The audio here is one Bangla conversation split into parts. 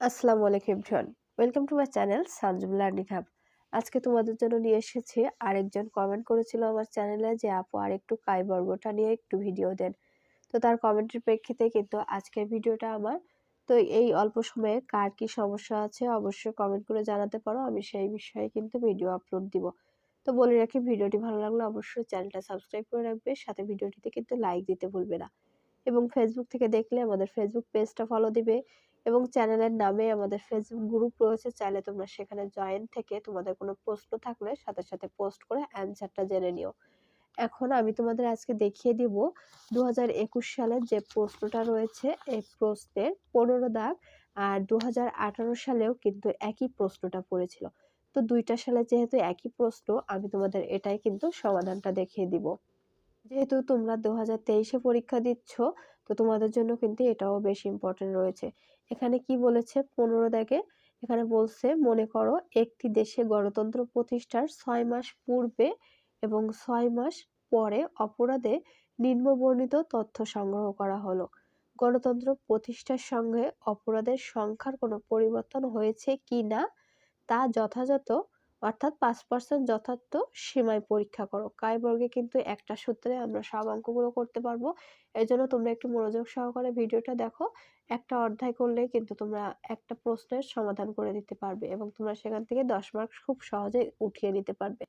আসসালামু আলাইকুম everyone. Welcome to my channel Sanjum learning hub. আজকে তোমাদের জন্য নিয়ে এসেছি আরেকজন কমেন্ট করেছিল আমার চ্যানেলে যে, আপু আর একটু কাই বর্গটা নিয়ে একটু ভিডিও দেন। তো তার কমেন্টের প্রেক্ষিতে কিন্তু আজকের ভিডিওটা আমার। তো এই অল্প সময়ে কার কি সমস্যা আছে অবশ্যই কমেন্ট করে জানাতে পারো, আমি সেই বিষয়ে কিন্তু ভিডিও আপলোড দিব। তো বলে রাখি ভিডিওটি ভালো লাগলে অবশ্যই চ্যানেলটা সাবস্ক্রাইব করে রাখবে, সাথে ভিডিওটিতে কিন্তু লাইক দিতে ভুলবে না। এবং ফেসবুক থেকে দেখলে আমাদের ফেসবুক পেজটা ফলো দিবে। এবং চ্যানেলের নামে আমাদের ফেসবুক গ্রুপ রয়েছে, চাইলে তোমরা সেখানে জয়েন থেকে তোমাদের কোনো প্রশ্ন থাকলে সাথে সাথে পোস্ট করে অ্যান্সারটা জেনে নিও। এখন আমি তোমাদের আজকে দেখিয়ে দিব দু সালের যে প্রশ্নটা রয়েছে, এই প্রশ্নের পনেরো দাগ আর দু হাজার আঠারো সালেও কিন্তু একই প্রশ্নটা পড়েছিল। তো দুইটা সালে যেহেতু একই প্রশ্ন, আমি তোমাদের এটাই কিন্তু সমাধানটা দেখিয়ে দিব। যেহেতু তোমরা দু হাজার তেইশে পরীক্ষা দিচ্ছ, তো তোমাদের জন্য কিন্তু এটাও বেশ ইম্পর্টেন্ট রয়েছে। এখানে কি বলেছে? পনেরো দাগে। এখানে বলছে, মনে করো একটি দেশে গণতন্ত্র প্রতিষ্ঠার ছয় মাস পূর্বে এবং ছয় মাস পরে অপরাধে নিম্নবর্ণিত তথ্য সংগ্রহ করা হলো। গণতন্ত্র প্রতিষ্ঠার সঙ্গে অপরাধের সংখ্যার কোনো পরিবর্তন হয়েছে কি না? তা যথাযথ অর্থাৎ পাঁচ পার্সেন্ট যথার্থ সীমায় পরীক্ষা করো। কায়বর্গে কিন্তু একটা সূত্রে আমরা সব অঙ্কগুলো করতে পারব। এই জন্য তোমরা একটু মনোযোগ সহকারে ভিডিওটা দেখো। একটা অধ্যায় করলে কিন্তু তোমরা একটা প্রশ্নের সমাধান করে দিতে পারবে এবং তোমরা সেখান থেকে দশ মার্ক খুব সহজে উঠিয়ে নিতে পারবে।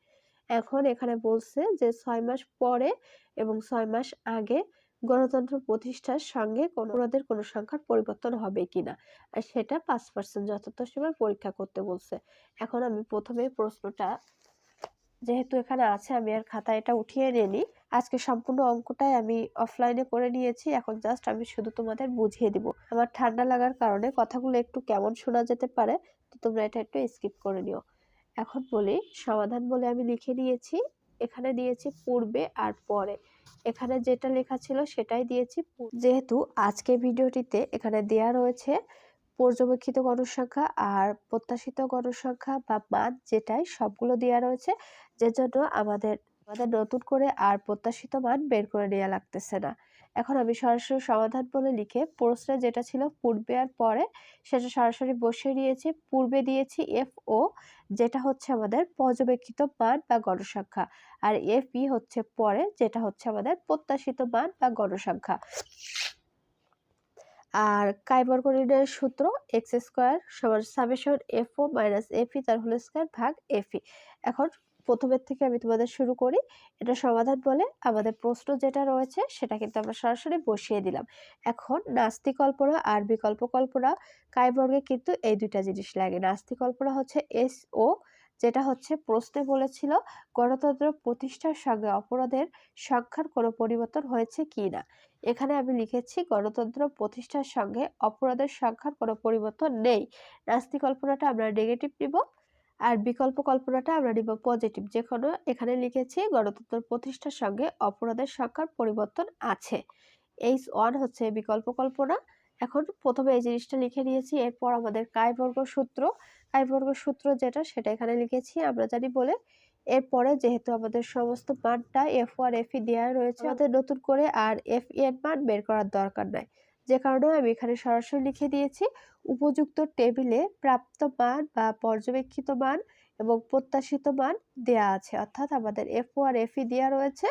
এখন এখানে বলছে যে ছয় মাস পরে এবং ছয় মাস আগে গণতন্ত্র প্রতিষ্ঠার সঙ্গে কোনো অপরাধের কোনো সংখ্যার পরিবর্তন হবে কিনা? আর সেটা পাঁচ পার্সেন্ট যথার্থ সময় পরীক্ষা করতে বলছে। এখন আমি প্রথমে প্রশ্নটা, যেহেতু এখানে আছে, আমি আর খাতা এটা উঠিয়ে নিই আজকে সম্পূর্ণ অঙ্কটাই আমি অফলাইনে করে নিয়েছি। এখন জাস্ট আমি শুধু তোমাদের বুঝিয়ে দিব। আমার ঠান্ডা লাগার কারণে কথাগুলো একটু কেমন শোনা যেতে পারে, তো তোমরা এটা একটু স্কিপ করে নিও। এখন বলি, সমাধান বলে আমি লিখে নিয়েছি। এখানে দিয়েছি পূর্বে আর পরে। এখানে যেটা লেখা ছিল সেটাই দিয়েছি। যেহেতু আজকে ভিডিওটিতে এখানে দেয়া রয়েছে পর্যবেক্ষিত গণসংখ্যা আর প্রত্যাশিত গণসংখ্যা বা মান যেটাই সবগুলো দেওয়া রয়েছে, যে জন্য আমাদের আমাদের নতুন করে আর প্রত্যাশিত মান বের করে নেওয়া লাগতেছে না। এখন আমি সরাসরি সমাধান বলে লিখে প্রশ্নে যেটা ছিল পূর্বে আর পরে, সেটা সরাসরি বসিয়ে নিয়েছি পূর্বে দিয়েছি এফ ও যেটা হচ্ছে আমাদের পর্যবেক্ষিত মান বা গণসংখ্যা। আর এফ ই হচ্ছে পরে, যেটা হচ্ছে আমাদের প্রত্যাশিত মান বা গণসংখ্যা। আর কাইবর্গ নির্ণয়ের সূত্র এক্স স্কোয়ার সমান summation F O minus F E তার হোল স্কোয়ার ভাগ এফ ই এখন প্রথমের থেকে আমি তোমাদের শুরু করি। এটা সমাধান বলে আমাদের প্রশ্ন যেটা রয়েছে সেটা কিন্তু আমরা সরাসরি বসিয়ে দিলাম। এখন নাস্তি কল্পনা আর বিকল্প কল্পনা কায়বর্গে কিন্তু এই দুইটা জিনিস লাগে। নাস্তি কল্পনা হচ্ছে এস ও, যেটা হচ্ছে প্রশ্নে বলেছিল গণতন্ত্র প্রতিষ্ঠার সঙ্গে অপরাধের সংখ্যার কোনো পরিবর্তন হয়েছে কি না? এখানে আমি লিখেছি গণতন্ত্র প্রতিষ্ঠার সঙ্গে অপরাধের সংখ্যার কোনো পরিবর্তন নেই। নাস্তিকল্পনাটা আমরা নেগেটিভ নিব। আর বিকল্প কল্পনাটা আমরা নিব পজিটিভ যে কোনো এখানে লিখেছি গণতন্ত্র প্রতিষ্ঠার সঙ্গে অপরাধের সংখ্যার পরিবর্তন আছে। এইচ ওয়ান হচ্ছে বিকল্প কল্পনা। এখন প্রথমে এই জিনিসটা লিখে নিয়েছি, এরপর আমাদের কায়বর্গ সূত্র। কায়বর্গ সূত্র যেটা, সেটা এখানে লিখেছি, আমরা জানি বলে। এরপরে যেহেতু আমাদের সমস্ত মানটা এফ ওয়ার এফ ই দেওয়া রয়েছে, আমাদের নতুন করে আর এফ ই এর মান বের করার দরকার নাই। যে কারণে আমি এখানে সরাসরি লিখে দিয়েছি, উপযুক্ত টেবিলে প্রাপ্ত মান বা পর্যবেক্ষিত মান এবং প্রত্যাশিত মান দেয়া আছে। অর্থাৎ আমাদের এফ আর এফ ই দেওয়া রয়েছে।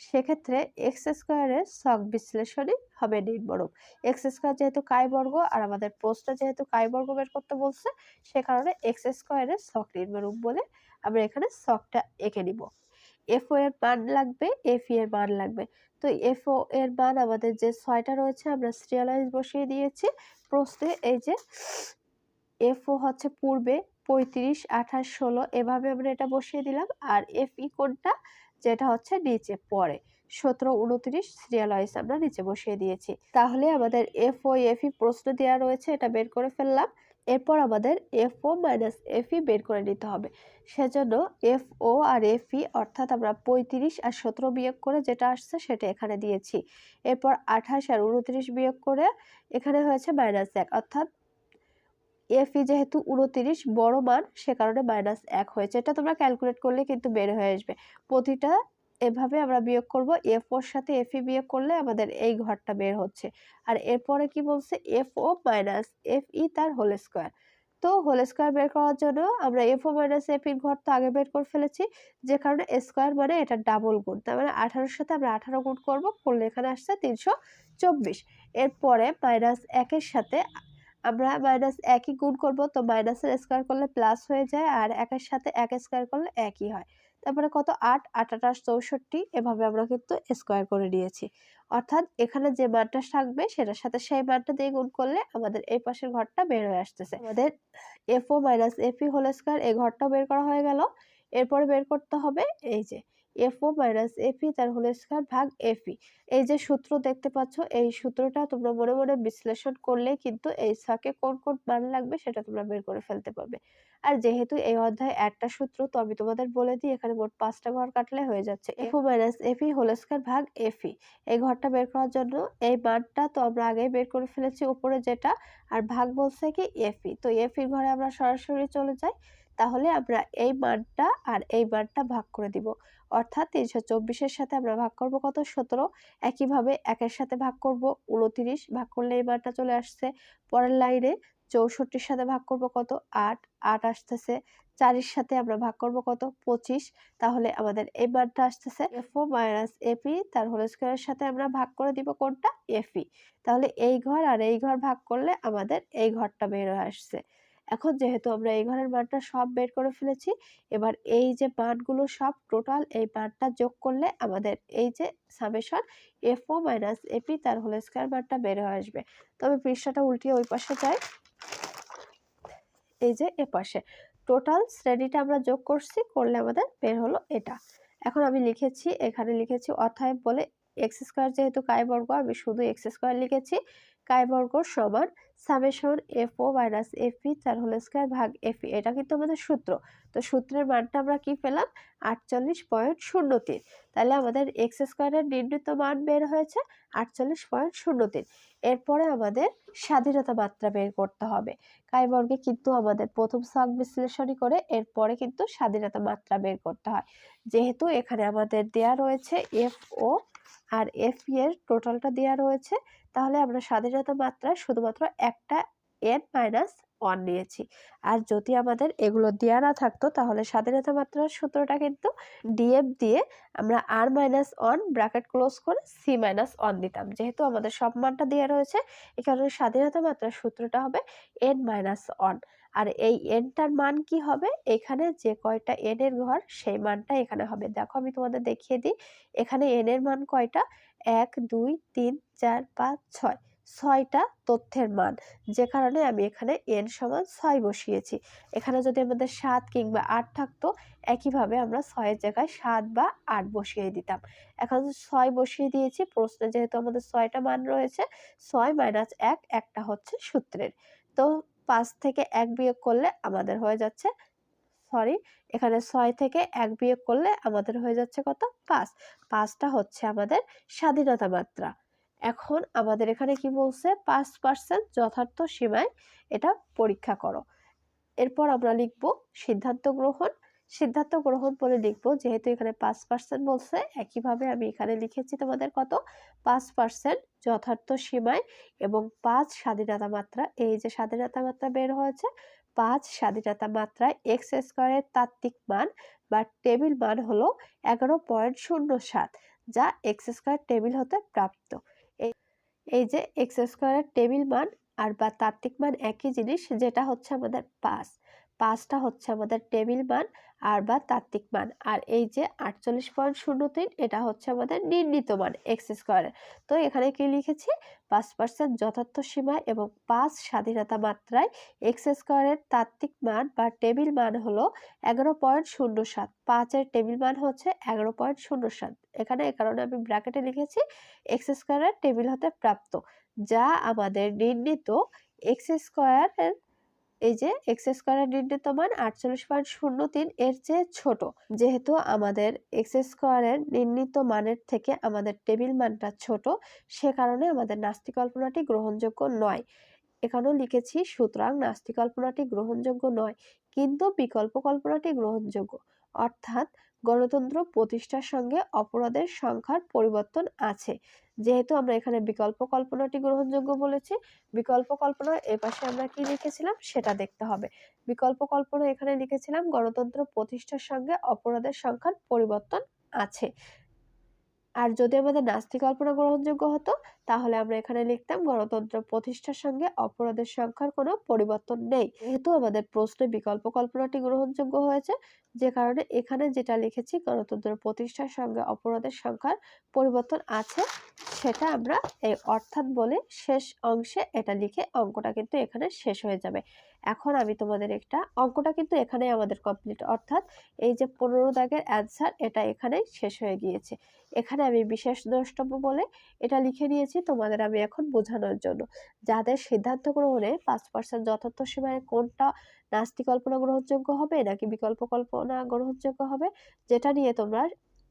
সেক্ষেত্রে এক্স স্কোয়ারের সক বিশ্লেষণই হবে নির্মরূপ। এক্স স্কোয়ার যেহেতু কাই বর্গ আর আমাদের প্রশ্নে যেহেতু কাই বর্গ বের করতে বলছে, সে কারণে এক্স স্কোয়ারের সক নির্মরূপ বলে আমরা এখানে সকটা এঁকে নিব। এফ এর মান লাগবে এফ ই এর মান লাগবে। তো এফ ও এর মান আমাদের যে ছয়টা রয়েছে, আমরা সিরিয়ালাইজ বসিয়ে দিয়েছি। প্রশ্নে এই যে এফ ও হচ্ছে পূর্বে পঁয়ত্রিশ, আঠাশ, ষোলো, এভাবে আমরা এটা বসিয়ে দিলাম। আর এফ ই কোনটা যেটা হচ্ছে নিচে, পরে। সতেরো, উনত্রিশ সিরিয়াল ওয়াইজ আমরা নিচে বসিয়ে দিয়েছি। তাহলে আমাদের এফ ও এফ ই প্রশ্ন দেওয়া রয়েছে, এটা বের করে ফেললাম। এরপর আমাদের F O minus F E বের করে নিতে হবে। সেজন্য এফ ও আর এফ ই অর্থাৎ আমরা পঁয়ত্রিশ আর সতেরো বিয়োগ করে যেটা আসছে সেটা এখানে দিয়েছি। এরপর আঠাশ আর উনত্রিশ বিয়োগ করে এখানে হয়েছে মাইনাস এক। অর্থাৎ এফ ই যেহেতু উনত্রিশ, বড় মান সে কারণে মাইনাস এক হয়েছে। এটা তোমরা ক্যালকুলেট করলে কিন্তু বের হয়ে আসবে। প্রতিটা এভাবে আমরা বিয়োগ করব। এফ ওর সাথে এফ ই বিয়োগ করলে আমাদের এই ঘরটা বের হচ্ছে। আর এরপরে কি বলছে? F O minus F E তার হোল স্কোয়ার তো হোল স্কোয়ার বের করার জন্য আমরা এফ ও মাইনাস এফ ইর ঘর তো আগে বের করে ফেলেছি। যে কারণে স্কোয়ার মানে এটা ডাবল গুণ। তার মানে আঠারোর সাথে আমরা আঠারো গুণ করব। করলে এখানে আসছে তিনশো চব্বিশ। এরপরে মাইনাস একের সাথে আমরা মাইনাস একই গুণ করব। তো মাইনাসের স্কোয়ার করলে প্লাস হয়ে যায় আর একের সাথে এক স্কোয়ার করলে একই হয়। তারপরে কত? আট আট, আঠাশ, চৌষট্টি, এভাবে আমরা কিন্তু স্কোয়ার করে নিয়েছি। অর্থাৎ এখানে যে মানটা থাকবে, সেটার সাথে সেই মানটা দিয়ে গুণ করলে আমাদের এই পাশের ঘরটা বের হয়ে আসতেছে। আমাদের F O minus F E whole square এই ঘরটাও বের করা হয়ে গেল। এরপরে বের করতে হবে এই যে এফ ও মাইনাস এফি তার হোল স্কোয়ার ভাগ এফি এই যে সূত্র দেখতে পাচ্ছ, এই সূত্রটা তোমরা মনে মনে বিশ্লেষণ করলে কিন্তু এই ছকে কোন কোন মান লাগবে সেটা তোমরা বের করে ফেলতে পারবে। আর যেহেতু এই অধ্যায় একটা সূত্র, তো আমি তোমাদের বলে দিই, এখানে মোট পাঁচটা ঘর কাটলে হয়ে যাচ্ছে। F O minus F E whole square ভাগ এফি এই ঘরটা বের করার জন্য এই মানটা তো আমরা আগেই বের করে ফেলেছি, উপরে যেটা, আর ভাগ বলছে কি এফি তো এফির ঘরে আমরা সরাসরি চলে যাই। তাহলে আমরা এই মানটা আর এই মানটা ভাগ করে দিব। অর্থাৎ তিনশো চব্বিশের সাথে আমরা ভাগ করব কত? সতেরো। একইভাবে একের সাথে ভাগ করব উনতিরিশ ভাগ করলে এই মানটা চলে আসছে পরের লাইনে। চৌষট্টির সাথে ভাগ করব কত? আট। আট আসতেছে। চারের সাথে আমরা ভাগ করব কত? পঁচিশ। তাহলে আমাদের এই মানটা আসতেছে F O minus F E তার হোল স্কোয়ারের সাথে আমরা ভাগ করে দিব কোনটা? এফি তাহলে এই ঘর আর এই ঘর ভাগ করলে আমাদের এই ঘরটা বের হয়ে আসছে। এখন যেহেতু আমরা এই ঘরের মানটা সব বের করে ফেলেছি, এবার এই যে মানগুলো সব টোটাল এই মানটা যোগ করলে আমাদের এই যে summation F O minus F E তার হোল স্কোয়ার মানটা বের হয়ে আসবে। তবে পৃষ্ঠাটা উল্টিয়ে ওই পাশে যায়। এই যে এ পাশে। টোটাল শ্রেণীটা আমরা যোগ করছি, করলে আমাদের বের হলো এটা। এখন আমি লিখেছি, এখানে লিখেছি অথায় বলে এক্স স্কোয়ার যেহেতু কায় বর্গ, আমি শুধু এক্স স্কোয়ার লিখেছি। কায় বর্গ সমান summation F O minus F E চার হোল স্কোয়ার ভাগ এফি এটা কিন্তু আমাদের সূত্র। তো সূত্রের মানটা আমরা কি পেলাম? আটচল্লিশ পয়েন্ট শূন্য তিন। তাহলে আমাদের এক্স স্কোয়ারের নির্ণীত মান বের হয়েছে আটচল্লিশ পয়েন্ট শূন্য তিন। এরপরে আমাদের স্বাধীনতা মাত্রা বের করতে হবে। কাইবর্গে কিন্তু আমাদের প্রথম সক বিশ্লেষণী করে এরপরে কিন্তু স্বাধীনতা মাত্রা বের করতে হয়। যেহেতু এখানে আমাদের দেয়া রয়েছে এফ ও আর এফ এর টোটালটা দেওয়া রয়েছে, তাহলে আমরা স্বাধীনতা মাত্রা শুধুমাত্র একটা এন মাইনাস ওয়ান নিয়েছি। আর যদি আমাদের এগুলো দেওয়া না থাকতো, তাহলে স্বাধীনতা মাত্রার সূত্রটা কিন্তু ডিএফ দিয়ে আমরা R minus one bracket close করে সি মাইনাস ওয়ান দিতাম। যেহেতু আমাদের সব মানটা দেওয়া রয়েছে এই কারণে স্বাধীনতা মাত্রার সূত্রটা হবে এন মাইনাস ওয়ান আর এই এনটার মান কি হবে? এখানে যে কয়টা এন এর ঘর, সেই মানটা এখানে হবে। দেখো আমি তোমাদের দেখিয়ে দিই, এখানে এন এর মান কয়টা? এক, দুই, তিন, চার, পাঁচ, ছয়। ছয়টা তথ্যের মান, যে কারণে আমি এখানে এন সমান ছয় বসিয়েছি। এখানে যদি আমাদের সাত কিংবা আট থাকতো, একইভাবে আমরা ছয়ের জায়গায় সাত বা আট বসিয়ে দিতাম। এখন ছয় বসিয়ে দিয়েছি, প্রশ্নে যেহেতু আমাদের ছয়টা মান রয়েছে, ছয় মাইনাস এক, একটা হচ্ছে সূত্রের। তো পাঁচ থেকে এক বিয়োগ করলে আমাদের হয়ে যাচ্ছে সরি এখানে ছয় থেকে এক বিয়োগ করলে আমাদের হয়ে যাচ্ছে কত? পাঁচ। পাঁচটা হচ্ছে আমাদের স্বাধীনতা মাত্রা। এখন আমাদের এখানে কি বলছে? পাঁচ পার্সেন্ট যথার্থ সীমায় এটা পরীক্ষা করো। এরপর আমরা লিখব সিদ্ধান্ত গ্রহণ। সিদ্ধান্ত গ্রহণ বলে লিখব। যেহেতু এখানে পাঁচ পার্সেন্ট বলছে, একইভাবে আমি এখানে লিখেছি তোমাদের কত? পাঁচ পার্সেন্ট যথার্থ সীমায় এবং পাঁচ স্বাধীনতা মাত্রা, এই যে স্বাধীনতা মাত্রা বের হয়েছে, পাঁচ স্বাধীনতা মাত্রায় এক্স স্কোয়ারের তাত্ত্বিক মান বা টেবিল মান হলো এগারো পয়েন্ট শূন্য সাত, যা এক্স স্কোয়ার টেবিল হতে প্রাপ্ত। এই যে এক্স স্কোয়ারের টেবিল মান আর বা তাত্ত্বিক মান একই জিনিস, যেটা হচ্ছে আমাদের পাঁচ। পাঁচটা হচ্ছে আমাদের টেবিল মান আর বা তাত্ত্বিক মান। আর এই যে আটচল্লিশ পয়েন্ট শূন্য তিন, এটা হচ্ছে আমাদের নির্ণীত মান, এক্স স্কোয়ারের তো এখানে কি লিখেছি? পাঁচ পার্সেন্ট যথার্থ সীমা এবং পাঁচ স্বাধীনতা মাত্রায় এক্স স্কোয়ারের তাত্ত্বিক মান বা টেবিল মান হলো এগারো পয়েন্ট শূন্য সাত। পাঁচের টেবিল মান হচ্ছে এগারো পয়েন্ট শূন্য সাত। এখানে এ কারণে আমি ব্র্যাকেটে লিখেছি, এক্স স্কোয়ারের টেবিল হতে প্রাপ্ত। যা আমাদের নির্ণীত এক্স স্কোয়ারের এই যে এক্স স্কোয়ারের নির্ণীত মান আটচল্লিশ পয়েন্ট শূন্য তিন এর চেয়ে ছোট। যেহেতু আমাদের এক্স স্কোয়ারের নির্ণীত মানের থেকে আমাদের টেবিল মানটা ছোট, সে কারণে আমাদের নাস্তিকল্পনাটি গ্রহণযোগ্য নয়। এখানেও লিখেছি, সুতরাং নাস্তিকল্পনাটি গ্রহণযোগ্য নয়, কিন্তু বিকল্প কল্পনাটি গ্রহণযোগ্য। অর্থাৎ গণতন্ত্র প্রতিষ্ঠার সঙ্গে অপরাধের সংখ্যার পরিবর্তন আছে। যেহেতু আমরা এখানে বিকল্প কল্পনাটি গ্রহণযোগ্য বলেছি, বিকল্প কল্পনা এপাশে আমরা কি লিখেছিলাম? সেটা দেখতে হবে। বিকল্প কল্পনা এখানে লিখেছিলাম, গণতন্ত্র প্রতিষ্ঠার সঙ্গে অপরাধের সংখ্যার পরিবর্তন আছে। আর যদি আমাদের নাস্তি কল্পনা গ্রহণযোগ্য হতো, তাহলে আমরা এখানে লিখতাম গণতন্ত্র প্রতিষ্ঠার সঙ্গে অপরাধের সংখ্যার কোনো পরিবর্তন নেই। যেহেতু আমাদের প্রশ্নে বিকল্প কল্পনাটি গ্রহণযোগ্য হয়েছে, যে কারণে এখানে যেটা লিখেছি, গণতন্ত্র প্রতিষ্ঠার সঙ্গে অপরাধের সংখ্যার পরিবর্তন আছে, সেটা আমরা এই অর্থাৎ বলে শেষ অংশে এটা লিখে অঙ্কটা কিন্তু এখানে শেষ হয়ে যাবে। এখন আমি তোমাদের একটা, অঙ্কটা কিন্তু এখানে আমাদের কমপ্লিট অর্থাৎ এই যে পনেরো দাগের অ্যান্সার এটা এখানেই শেষ হয়ে গিয়েছে। এখানে আমি বিশেষ দ্রষ্টব্য বলে এটা লিখে নিয়েছি তোমাদের আমি এখন বোঝানোর জন্য। যাদের সিদ্ধান্ত গ্রহণে পাঁচ পার্সেন্ট যথার্থ সীমায় কোনটা নাস্তি কল্পনা গ্রহণযোগ্য হবে নাকি বিকল্প কল্পনা গ্রহণযোগ্য হবে, যেটা নিয়ে তোমরা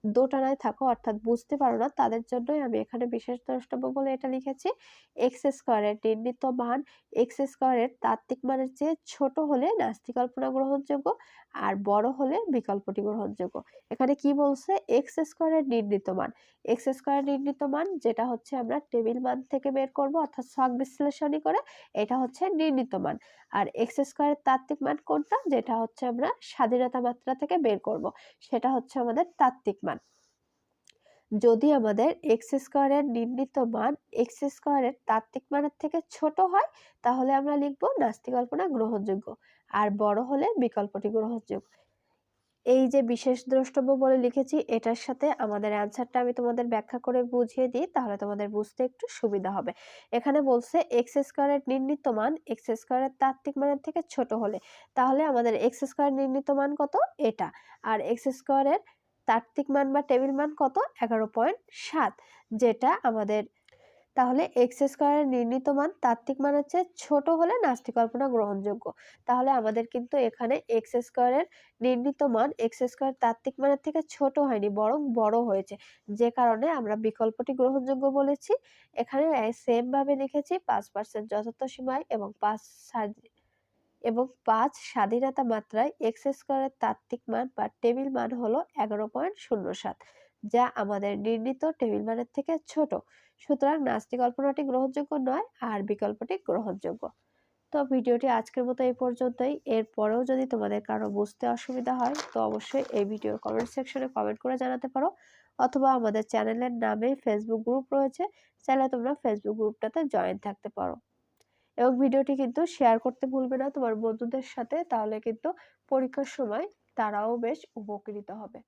দোটানায় থাকো, অর্থাৎ বুঝতে পারো না, তাদের জন্যই আমি এখানে বিশেষ দ্রষ্টব্য বলে এটা লিখেছি। এক্স স্কোয়ারের নির্ণীত মান এক্স স্কোয়ারের তাত্ত্বিক মানের চেয়ে ছোট হলে নাস্তি কল্পনা গ্রহণযোগ্য আর বড় হলে বিকল্পটি গ্রহণযোগ্য। এখানে কি বলছে? এক্স স্কোয়ারের নির্ণীত মান। এক্স স্কোয়ারের নির্ণীত মান যেটা হচ্ছে আমরা টেবিল মান থেকে বের করব, অর্থাৎ শখ বিশ্লেষণী করে, এটা হচ্ছে নির্ণীত মান। আর এক্স স্কোয়ারের তাত্ত্বিক মান কোনটা? যেটা হচ্ছে আমরা স্বাধীনতা মাত্রা থেকে বের করব, সেটা হচ্ছে আমাদের তাত্ত্বিক মান যদি আমাদের এক্স স্কোয়ারের নির্ণীত মান এক্স স্কোয়ারের তাত্ত্বিক মানের থেকে ছোট হয়, তাহলে আমরা লিখব নাস্তি কল্পনা গ্রহণযোগ্য, আর বড় হলে বিকল্পটি গ্রহণযোগ্য। এই যে বিশেষ দ্রষ্টব্য বলে লিখেছি, এটার সাথে আমাদের অ্যান্সারটা আমি তোমাদের ব্যাখ্যা করে বুঝিয়ে দিই, তাহলে তোমাদের বুঝতে একটু সুবিধা হবে। এখানে বলছে এক্স স্কোয়ারের নির্ণীত মান এক্স স্কোয়ারের তাত্ত্বিক মানের থেকে ছোট হলে, তাহলে আমাদের এক্স স্কোয়ার নির্ণীত মান কত? এটা। আর এক্স স্কোয়ারের তাত্ত্বিক মান বা টেবিল মান কত? এগারো পয়েন্ট সাত। যেটা আমাদের তাহলে এক্স স্কোয়ারের নির্ণীত মান, তাত্ত্বিক মানের হচ্ছে ছোট হলে নাস্তি কল্পনা গ্রহণযোগ্য। তাহলে আমাদের কিন্তু এখানে এক্স স্কোয়ারের নির্ণীত মান এক্স স্কোয়ার তাত্ত্বিক মানের থেকে ছোট হয়নি, বরং বড় হয়েছে। যে কারণে আমরা বিকল্পটি গ্রহণযোগ্য বলেছি। এখানে সেমভাবে লিখেছি, পাঁচ পার্সেন্ট যথার্থ সীমায় এবং পাঁচ এবং পাঁচ স্বাধীনতা মাত্রায় এক্স স্কোয়ারের তাত্ত্বিক মান বা টেবিল মান হলো এগারো পয়েন্ট শূন্য সাত, যা আমাদের নির্ণীত টেবিল মানের থেকে ছোট। সুতরাং নাস্তি কল্পনাটি গ্রহণযোগ্য নয়, আর বিকল্পটি গ্রহণযোগ্য। তো ভিডিওটি আজকের মতো এই পর্যন্তই। এরপরেও যদি তোমাদের কারও বুঝতে অসুবিধা হয়, তো অবশ্যই এই ভিডিওর কমেন্ট সেকশনে কমেন্ট করে জানাতে পারো, অথবা আমাদের চ্যানেলের নামে ফেসবুক গ্রুপ রয়েছে, চাইলে তোমরা ফেসবুক গ্রুপটাতে জয়েন থাকতে পারো। এবং ভিডিওটি কিন্তু শেয়ার করতে ভুলবে না তোমার বন্ধুদের সাথে, তাহলে কিন্তু পরীক্ষার সময় তারাও বেশ উপকৃত হবে।